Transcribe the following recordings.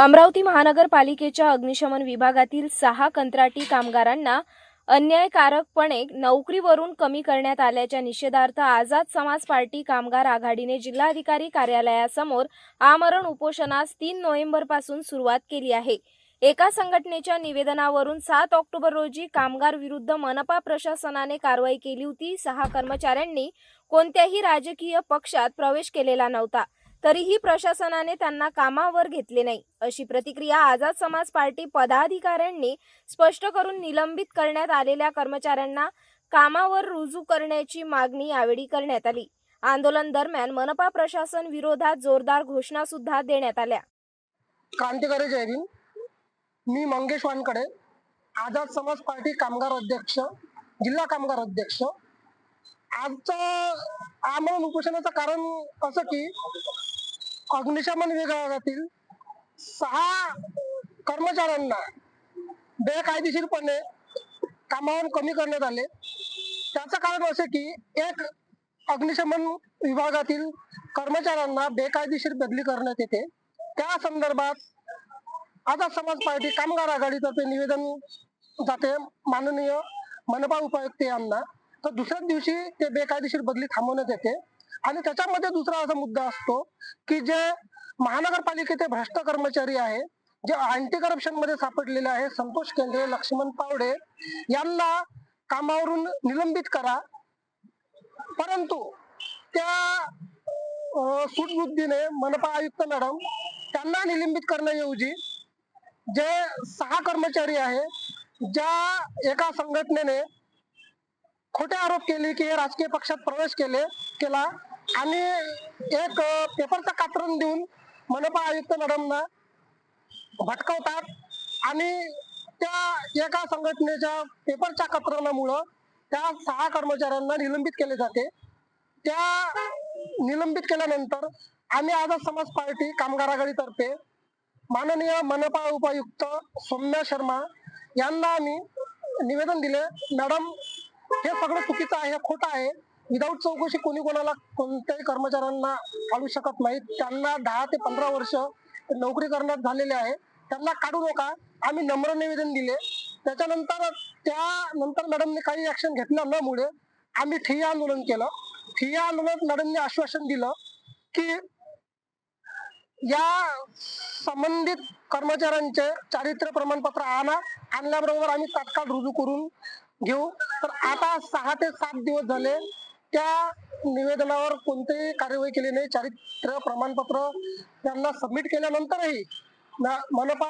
अमरावती महानगरपालिकेच्या अग्निशमन विभागातील सहा कंत्राटी कामगारांना अन्यायकारकपणे नोकरीवरून कमी करण्यात आल्याच्या निषेधार्थ आझाद समाज पार्टी कामगार आघाडीने जिल्हाधिकारी कार्यालयासमोर आमरण उपोषणास तीन नोव्हेंबरपासून सुरुवात केली आहे. एका संघटनेच्या निवेदनावरून सात ऑक्टोबर रोजी कामगार विरुद्ध मनपा प्रशासनाने कारवाई केली होती. सहा कर्मचाऱ्यांनी कोणत्याही राजकीय पक्षात प्रवेश केलेला नव्हता. तरीही प्रशासनाने त्यांना कामावर घेतले नाही. अशी प्रतिक्रिया आझाद समाज पार्टी पदाधिकाऱ्यांनी स्पष्ट करून निलंबित करण्यात आलेल्या कर्मचाऱ्यांना कामावर रुजू करण्याची मागणी यावेळी करण्यात आली. आंदोलन दरम्यान मनपा प्रशासन विरोधात जोरदार घोषणा सुद्धा देण्यात आल्या. क्रांतिकारी जय मी मंगेश वानकडे आझाद समाज पार्टी कामगार अध्यक्ष जिल्हा कामगार अध्यक्ष. आजचं आमरण उपोषणाचं कारण असं की अग्निशमन विभागातील सहा कर्मचाऱ्यांना बेकायदेशीरपणे कामावर कमी करण्यात आले. त्याचं कारण असे की एक अग्निशमन विभागातील कर्मचाऱ्यांना बेकायदेशीर बदली करण्यात येते. त्या संदर्भात आता समाज पार्टी कामगार आघाडीतर्फे निवेदन जाते. माननीय मनपा उपायुक्त यांना. तर दुसऱ्याच दिवशी ते बेकायदेशीर बदली थांबवण्यात येते. आणि त्याच्यामध्ये दुसरा असा मुद्दा असतो की जे महानगरपालिकेचे भ्रष्ट कर्मचारी आहे जे अँटी करप्शनमध्ये सापडलेले आहे संतोष केंद्रे लक्ष्मण पावडे यांना कामावरून निलंबित करा. परंतु त्या अं, सूटबुद्धीने मनपा आयुक्त मॅडम त्यांना निलंबित करण्याऐवजी जे सहा कर्मचारी आहे ज्या एका संघटनेने खोटे आरोप केले की हे राजकीय पक्षात प्रवेश केले केला. आणि एक पेपरचा कात्रण देऊन मनपा आयुक्त मॅडमना भटकवतात. आणि त्या एका संघटनेच्या पेपरच्या कात्रणामुळं त्या सहा कर्मचाऱ्यांना निलंबित केले जाते. त्या निलंबित केल्यानंतर आम्ही आझाद समाज पार्टी कामगार आघाडीतर्फे माननीय मनपा उपायुक्त सौम्या शर्मा यांना आम्ही निवेदन दिले. मॅडम हे सगळं चुकीचं आहे खोटं आहे. विदाऊट चौकशी कोणी कोणाला कोणत्याही कर्मचाऱ्यांना काढू शकत नाही त्यांना दहा ते पंधरा वर्ष नोकरी करण्यात झालेले आहे. त्यांना काढू नका. आम्ही नम्र निवेदन दिले. त्याच्यानंतर त्यानंतर मॅडमने काही ऍक्शन घेतल्या न मुळे आम्ही ठिय्या आंदोलन केलं. ठिय्या आंदोलनात मॅडमने आश्वासन दिलं की या संबंधित कर्मचाऱ्यांचे चारित्र्य प्रमाणपत्र आणा. आणल्याबरोबर आम्ही तात्काळ रुजू करून घेऊ. तर आता सहा ते सात दिवस झाले त्या निवेदनावर कोणतीही कार्यवाही केली नाही. चारित्र्य प्रमाणपत्र त्यांना सबमिट केल्यानंतरही मनपा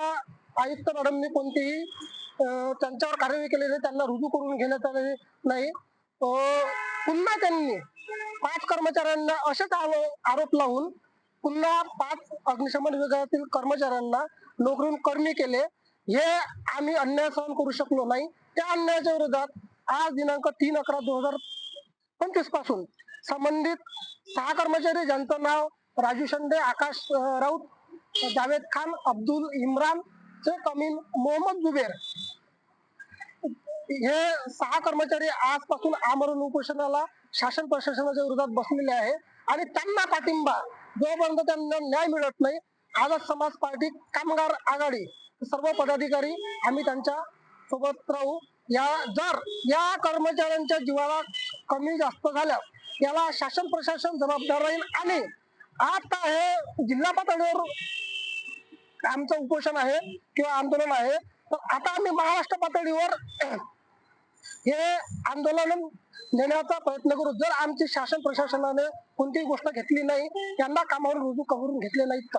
आयुक्त मॅडमने कोणतीही त्यांच्यावर कार्यवाही केली नाही. त्यांना रुजू करून घेण्यात आले नाही. पुन्हा त्यांनी पाच कर्मचाऱ्यांना असेच आरोप लावून पुन्हा पाच अग्निशमन विभागातील कर्मचाऱ्यांना नोकरीहून कर्मी केले. हे आम्ही अन्याय सहन करू शकलो नाही. त्या अन्यायाच्या विरोधात आज दिनांक तीन अकरा दोन हजार पंचवीसपासून संबंधित सहा कर्मचारी ज्यांचं नाव राजू शंडे आकाश राऊत जावेद खान अब्दुल इम्रान चे कमीन मोहम्मद जुबेर. हे सहा कर्मचारी आजपासून आमरण उपोषणाला शासन प्रशासनाच्या विरोधात बसलेले आहे आणि त्यांना पाठिंबा जोपर्यंत त्यांना न्याय मिळत नाही आझाद समाज पार्टी कामगार आघाडी सर्व पदाधिकारी आम्ही त्यांच्यासोबत राहू. या जर या कर्मचाऱ्यांच्या जीवाला कमी जास्त झाल्या याला शासन प्रशासन जबाबदार राहील आणि आता हे जिल्हा पातळीवर आमचं उपोषण आहे किंवा आंदोलन आहे तर आता आम्ही महाराष्ट्र पातळीवर हे आंदोलन नेण्याचा प्रयत्न करू. जर आमची शासन प्रशासनाने कोणतीही गोष्ट घेतली नाही त्यांना कामावर रुजू करून घेतले नाहीत